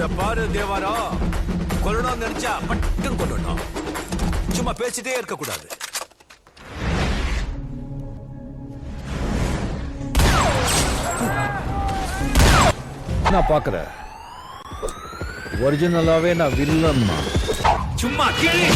இத பாரு தேவாரா? கொல்லணும்னு நினைச்சா மட்டும் கொல்லணும். சும்மா பேசிட்டே இருக்க கூடாது நான் பாக்குறேன் ஒரிஜினலாவே நான் வில்லன் சும்மா கேளு.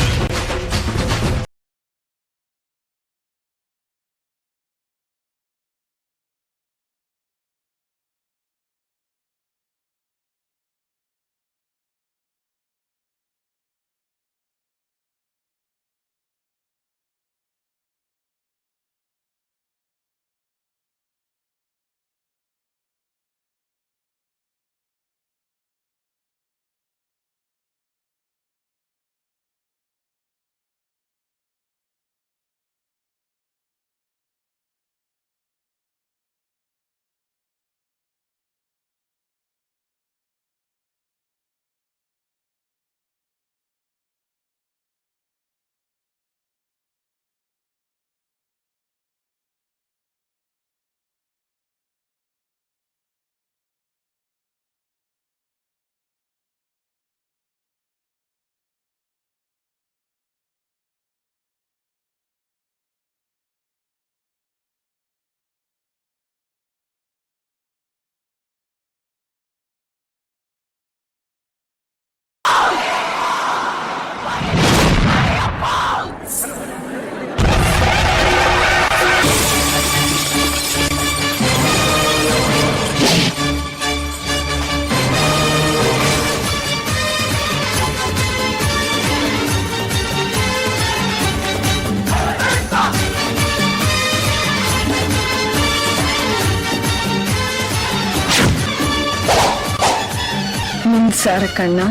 மின்சார கண்ணா.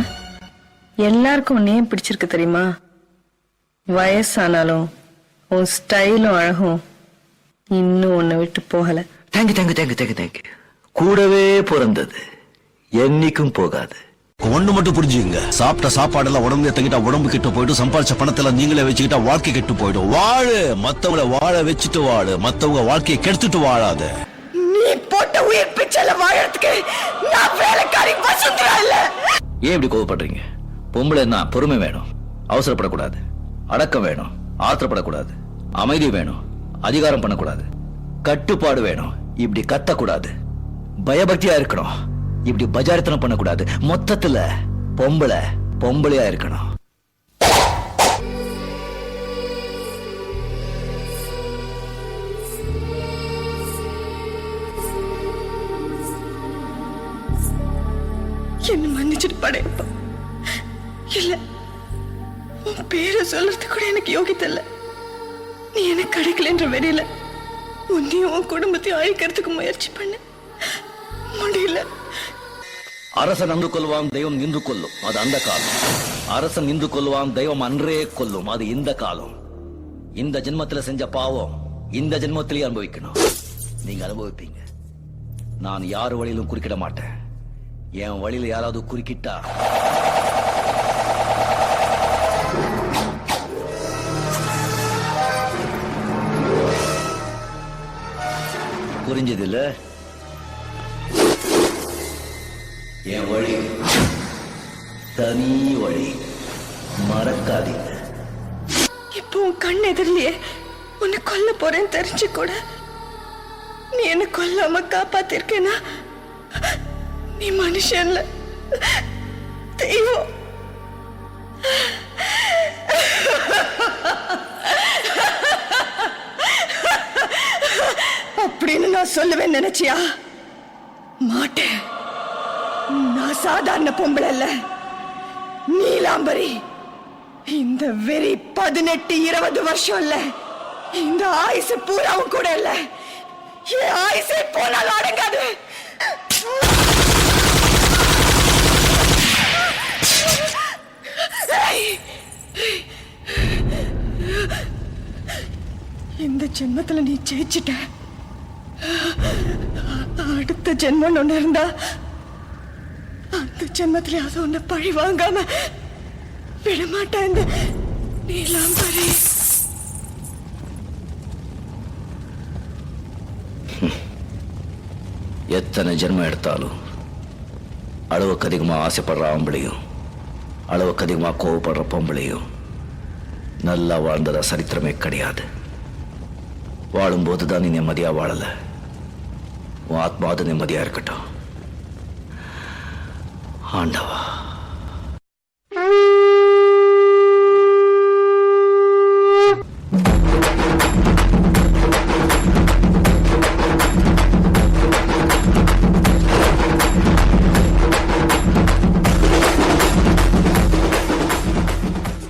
எல்லாருக்கும் உன்னையே பிடிச்சிருக்கு தெரியுமா? வயசானாலும் உன் ஸ்டைலும் அழகும். இன்னும் உன்னை விட்டு போகல. Thank you thank you thank you thank you thank you கூடவே பிறந்தது. என்னைக்கும் போகாது. ஒண்ணு மட்டும் புரிஞ்சுங்க சாப்பிட்ட சாப்பாடெல்லாம் உடம்புல தங்கிட்டா உடம்பு கெட்டு போயிடும். சம்பாதிச்ச பணத்தெல்லாம் நீங்களே வச்சுக்கிட்டா வாழ்க்கை கெட்டு போயிடும். வாழு. மத்தவங்கள வாழ வச்சுட்டு வாழு. மத்தவங்க வாழ்க்கையை கெடுத்துட்டு வாழாத. நீ போட்ட உயிர் பிச்சைல வாழறதுக்கு நான் இல்ல ஏன் இப்படி கோவப்படுறீங்க? பொம்பளைன்னா பொறுமை வேணும். அவசரப்படக்கூடாது. அடக்கம் வேணும். ஆத்திரப்படக்கூடாது. அமைதி வேணும். அதிகாரம் பண்ணக்கூடாது. கட்டுப்பாடு வேணும். இப்படி கத்தக்கூடாது. பயபக்தியா இருக்கணும். இப்படி பஜாரித்தனம் பண்ணக்கூடாது. மொத்தத்துல பொம்பளை பொம்பளையா இருக்கணும். என்ன மன்னிச்சிட்டு படையப்பா இல்ல உன் பேரை சொல்றது கூட எனக்கு யோகித்தல்ல. நீ எனக்கு கிடைக்கலன்ற வெளியில உன்னையும் உன் குடும்பத்தையும் அழிக்கிறதுக்கு முயற்சி பண்ண. முடியல. அரசன் அன்று கொள்வான் தெய்வம் நின்று கொல்லும் அது அந்த காலம். அரசன் நின்று கொள்வான் தெய்வம் அன்றே கொல்லும் அது இந்த காலம். இந்த ஜென்மத்தில் செஞ்ச பாவம் இந்த ஜென்மத்திலேயே அனுபவிக்கணும். நீங்க அனுபவிப்பீங்க. நான் யார் வழியிலும் குறுக்கிட மாட்டேன். என் வழியில யாராவது குறுக்கிட்டா? புரிஞ்சது இல்ல என் வழி. தனி வழி. மறக்காதீங்க. இப்போ உன் கண் எதிரிலேயே உன்னை கொல்ல போறேன்னு தெரிஞ்சு கூட நீ என்ன கொல்லாம காப்பாத்திருக்கேனா? நீ மனுஷன்ல. தெய்வம். அப்படின்னு நான் சொல்லுவேன் நினைச்சியா? மாட்டேன். நான் சாதாரண பொம்பளை இல்ல நீலாம்பரி. இந்த வெறி பதினெட்டு இருபது வருஷம் இல்ல. இந்த ஆயுசு பூராவும் கூட இல்ல. என் ஆயுசே போனால் அடங்காது. இந்த ஜென்மத்துல நீ ஜெயிச்சிட்ட. அடுத்த ஜென்மம் ஒன்று இருந்தா அந்த ஜென்மத்திலேயாவது ஒன்று பழி வாங்காம விடமாட்டேன் இந்த நீலாம்பரி எத்தனை ஜென்மம் எடுத்தாலும் அளவுக்கு அதிகமா ஆசைப்படுற ஆம்பளையும் அளவுக்கு அதிகமாக கோவப்படுற பொம்பளையும் நல்லா வாழ்ந்ததா சரித்திரமே கிடையாது. வாழும்போது தான் நீ நிம்மதியாக வாழலை. உன் ஆத்மாவது நிம்மதியாக இருக்கட்டும். ஆண்டவா.